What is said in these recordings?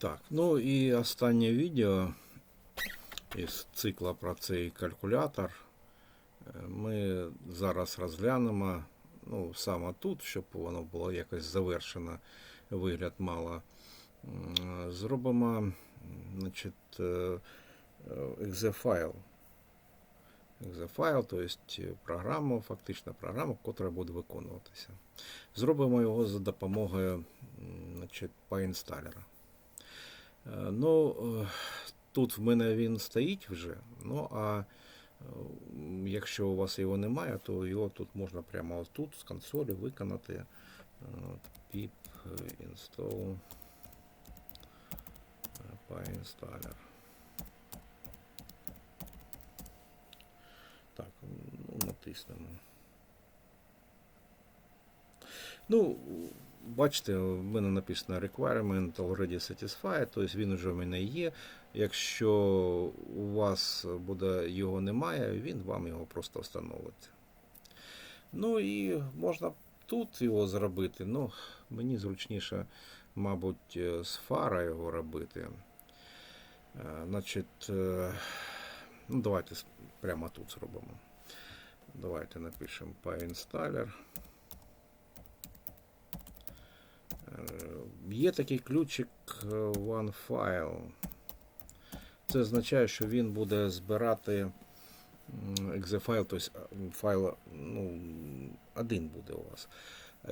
Так, ну і останнє відео із цикла про цей калькулятор. Е, Ми зараз розглянемо ну, саме тут, щоб воно було якось завершено, вигляд мало. Зробимо значить, е, е, exe-файл. Exe-файл, тобто програму, фактично програму, яка буде виконуватися. Зробимо його за допомогою значить, PyInstaller. Е, Ну, е, тут в мене він стоїть вже. Ну, а е, якщо у вас його немає, то його тут можна прямо тут з консолі виконати. Pip install PyInstaller. Так, ну, натиснемо. Ну, бачите, в мене написано requirement already satisfied, тобто він вже в мене є. Якщо у вас буде його немає, він вам його просто встановить. Ну і можна тут його зробити. Ну, мені зручніше, мабуть, е, з фара його робити. Е, Значить, е, ну, давайте прямо тут зробимо. Давайте напишемо PyInstaller. Є такий ключик е, OneFile. Це означає, що він буде збирати exe-файл, тобто е, файл ну, один буде у вас.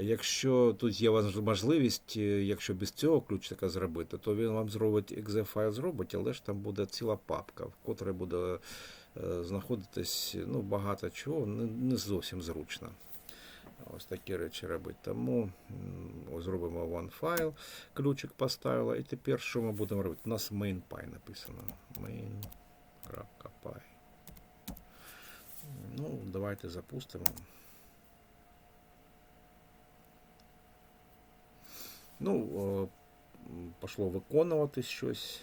Якщо тут є можливість, е, якщо без цього ключика зробити, то він вам зробить exe-файл зробить, але ж там буде ціла папка, в котрій буде е, знаходитись ну, багато чого, не зовсім зручно. Ось такі речі робити. Тому зробимо one file, ключик поставила. І тепер що ми будемо робити? У нас main.py написано. main.py. Ну, давайте запустимо. Ну, пішло виконуватись щось.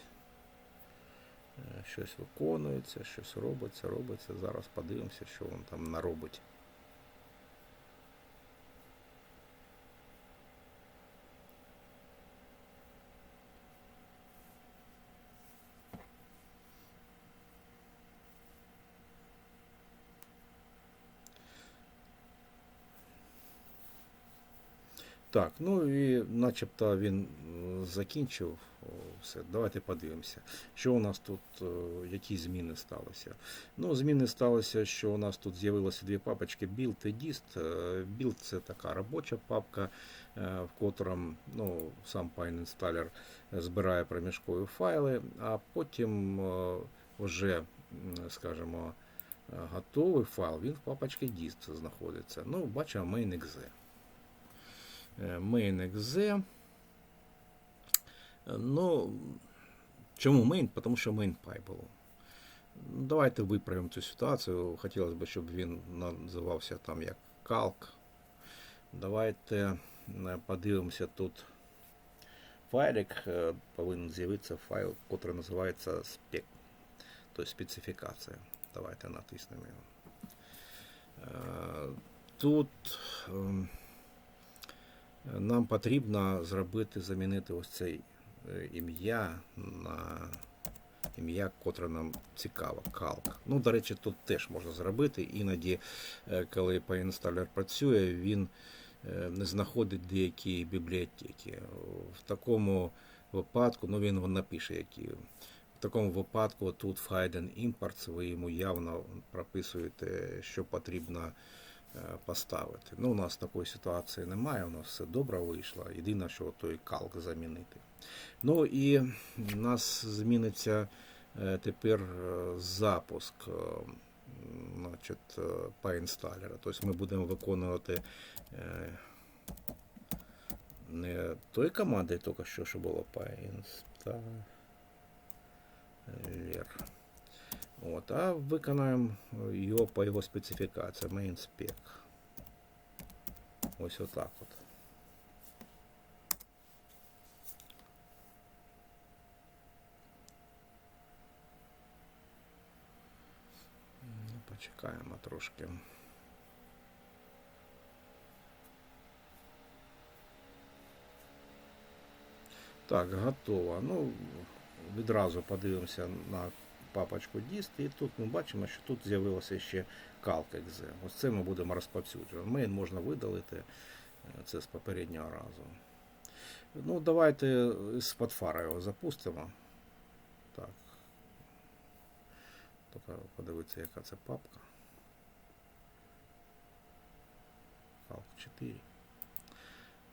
Е, Щось виконується, щось робиться, робиться. Зараз подивимося, що він там наробить. Так, ну і начебто він е, закінчив все. Давайте подивимося, що у нас тут, е, які зміни сталися. Ну, зміни сталося, що у нас тут з'явилося дві папочки Build і Dist. Е, Build це така робоча папка, в котрому ну, сам PyInstaller збирає проміжкові файли, а потім вже, скажімо, готовий файл, він в папочці Dist знаходиться. Ну, бачимо main.exe. Е, main.exe. Ну, чому main? Тому що було. Ну, Давайте виправимо цю ситуацію. Хотілося б, щоб він називався там як calc. Давайте е, подивимося тут. Файлик е, повинен з'явитися файл, який називається spec, тобто специфікація. Давайте натиснемо його. Тут ем, нам потрібно зробити, замінити ось цей е, ім'я на ім'я, котре нам цікаво, калк. Ну, до речі, тут теж можна зробити. Іноді, е, коли PyInstaller працює, він е, не знаходить деякі бібліотеки. В такому випадку, ну він напише, які. В такому випадку тут в Hidden Imports ви йому явно прописуєте, що потрібно поставити. Ну, у нас такої ситуації немає, у нас все добре вийшло. Єдине, що той калк замінити. Ну і у нас зміниться е, тепер е, запуск е, значить, е, PyInstaller. Тобто ми будемо виконувати е, не той командою, тільки що, що було PyInstaller. От, а виконаємо його по його специфікації, main spec. Ось отак от. Ну, Почекаємо трошки. Так, готово. Ну, відразу подивимося на папочку діст, і тут ми бачимо, що тут з'явилося ще calc.exe. Ось це ми будемо розповсюджувати. Main можна видалити, е, це з попереднього разу. Ну, давайте з подфара його запустимо. Так. Тільки подивитися, яка це папка. Calc 4.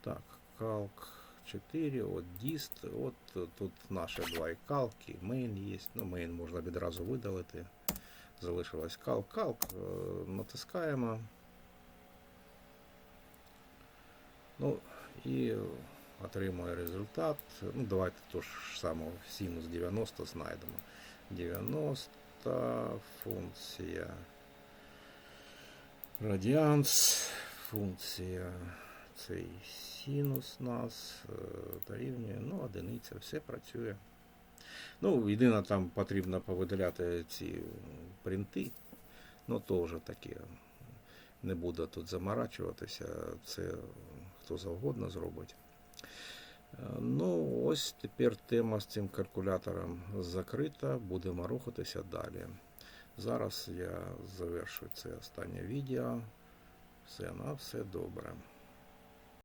Так, Calc 4, от dist, от тут наші два і калки, main є. Ну, main можна відразу видалити. Залишилась calc. Calc е, натискаємо. Ну, і отримує результат. Ну, давайте то ж самого синус 90 знайдемо. 90 функція. Радіанс, функція цей синус нас е, дорівнює, ну, одиниця, все працює. Ну, єдине, там потрібно повидаляти ці принти. Ну, вже таке. Не буду тут заморачуватися, це хто завгодно зробить. Е, Ну, ось тепер тема з цим калькулятором закрита. Будемо рухатися далі. Зараз я завершу це останнє відео. Все на все добре.